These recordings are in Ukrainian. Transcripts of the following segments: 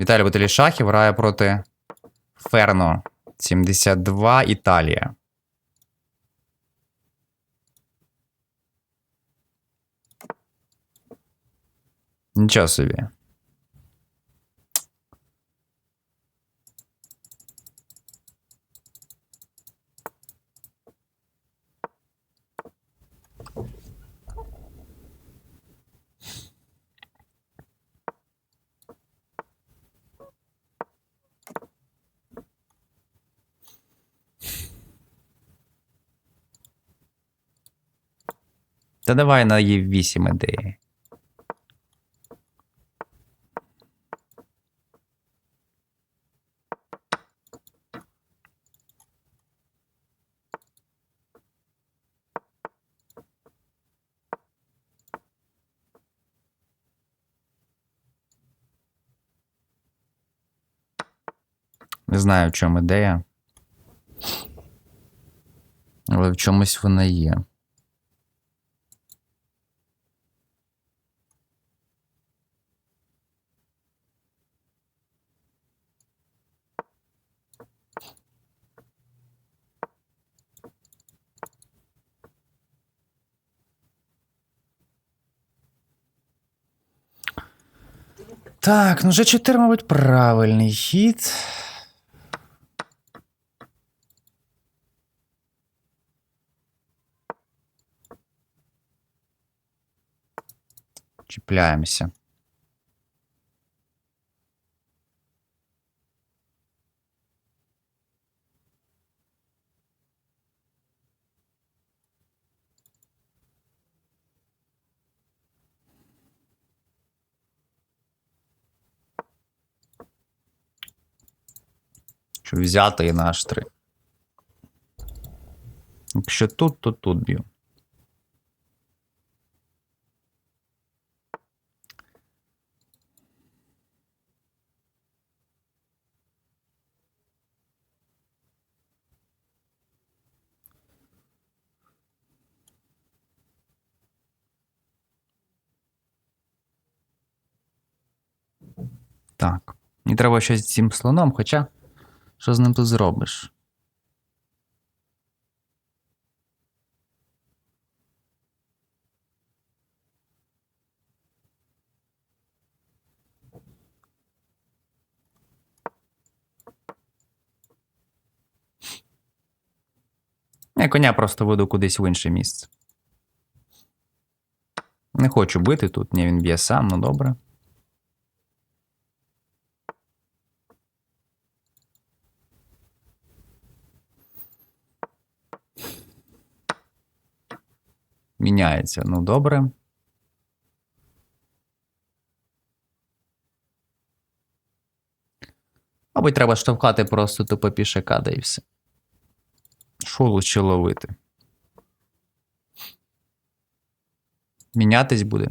Віталій Баталій Шахів грає проти Ферно 72 Італія. Нічого собі. Та давай на її 8 ідеї. Не знаю, в чому ідея. Але в чомусь вона є. Так, ну G4, мабуть, правильний хід. Чіпляємося. Щоб взяти і на H3. Якщо тут, то тут б'ю. Так. Мені треба щось з цим слоном, хоча. Що з ним тут зробиш? Я коня просто веду кудись в інше місце. Не хочу бити тут, ні, він б'є сам, ну добре. Міняється, ну добре. Мабуть, треба штовхати просто тупо пішака, да і все. Що лучше ловити? Мінятись буде.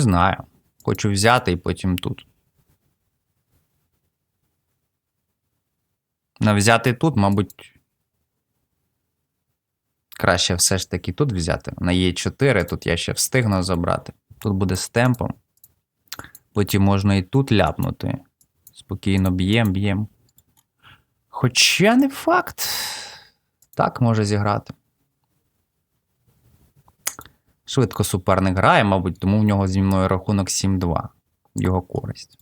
Знаю. Хочу взяти і потім тут. На взяти тут, мабуть. Краще все ж таки тут взяти. На Е4 тут я ще встигну забрати. Тут буде з темпом. Потім можна і тут ляпнути. Спокійно б'єм, б'єм. Хоча не факт. Так може зіграти. Швидко суперник грає, мабуть, тому в нього зі мною рахунок 7-2. Його користь.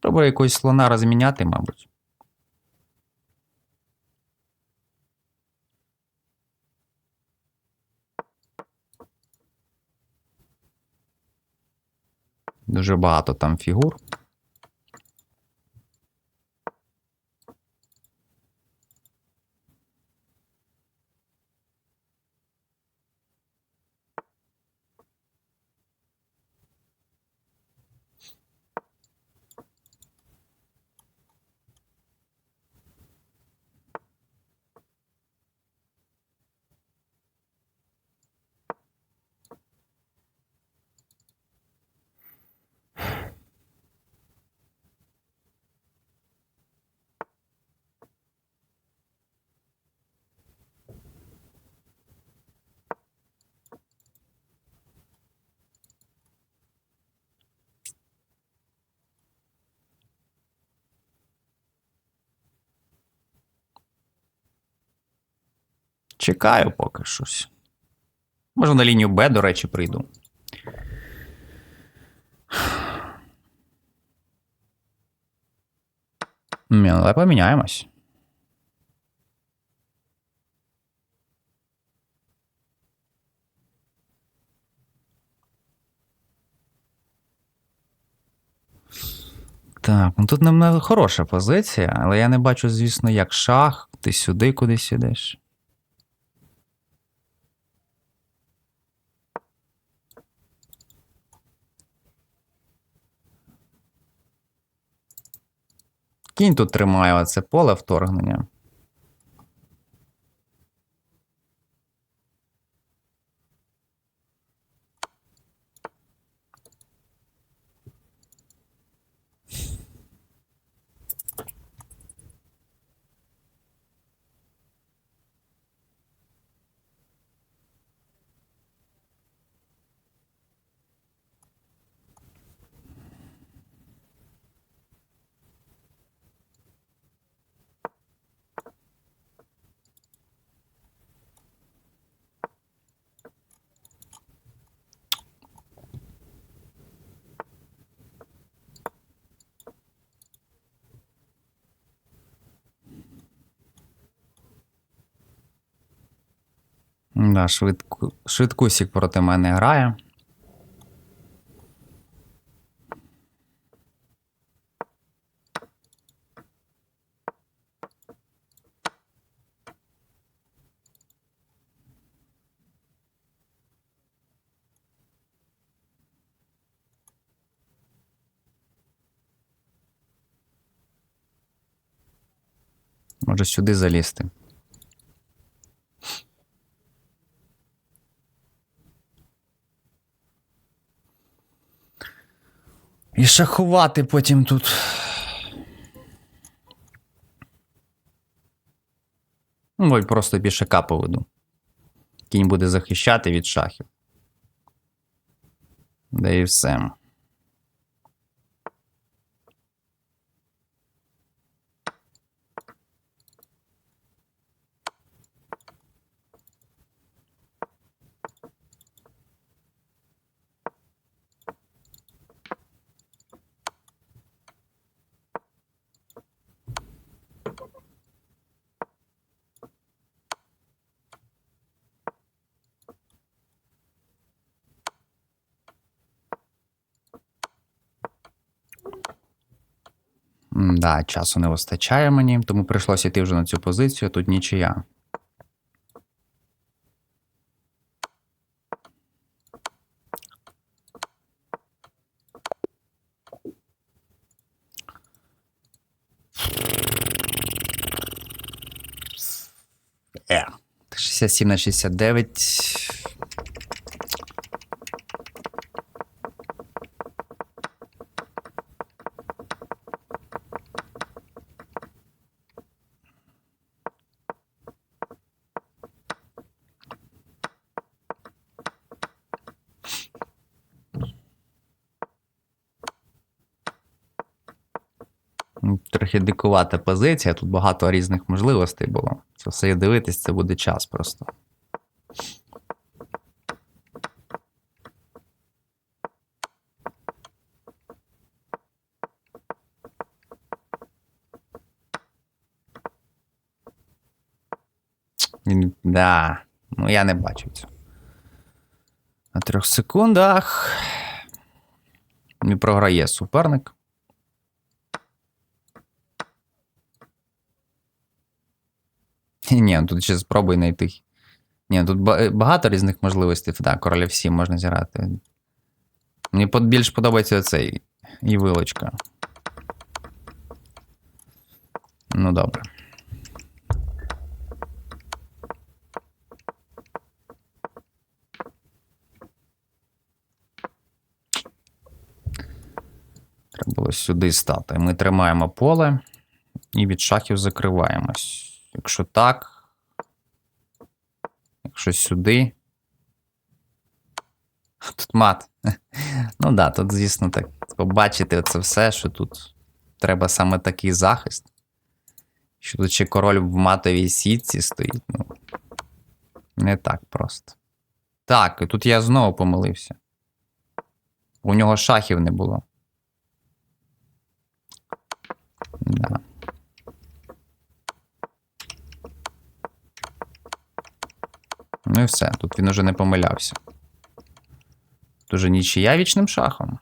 Треба якогось слона розміняти, мабуть. Дуже багато там фігур. Чекаю поки щось. Може на лінію Б, до речі, прийду. Ні, ну, давай поміняємось. Так, ну тут в мене хороша позиція, але я не бачу, звісно, як шах, ти сюди кудись ідеш. Кінь тут тримає оце поле вторгнення. Да, швидку, швидкусік проти мене грає. Може сюди залізти. І шахувати потім тут. Ну, ой, просто пішака поведу. Кінь буде захищати від шахів. Да і все. Да, часу не вистачає мені, тому прийшлося йти вже на цю позицію, тут нічия. Е. 67 на 69. Трохи дикувата позиція, тут багато різних можливостей було. Це все дивитись, це буде час просто. Да, ну я не бачив цього. На трьох секундах. І програє суперник. Ні, ну тут ще спробуй знайти. Ні, тут багато різних можливостей. Так, короля всі можна зіграти. Мені більш подобається оцей і вилочка. Ну, добре. Треба було сюди стати. Ми тримаємо поле і від шахів закриваємось. Якщо так. Якщо сюди. Тут мат. Ну так, да, тут, звісно, так. Побачити це все, що тут треба саме такий захист. Що тут ще король в матовій сітці стоїть. Ну. Не так просто. Так, і тут я знову помилився. У нього шахів не було. Да. І все, тут він уже не помилявся. Тут уже нічия вічним шахом.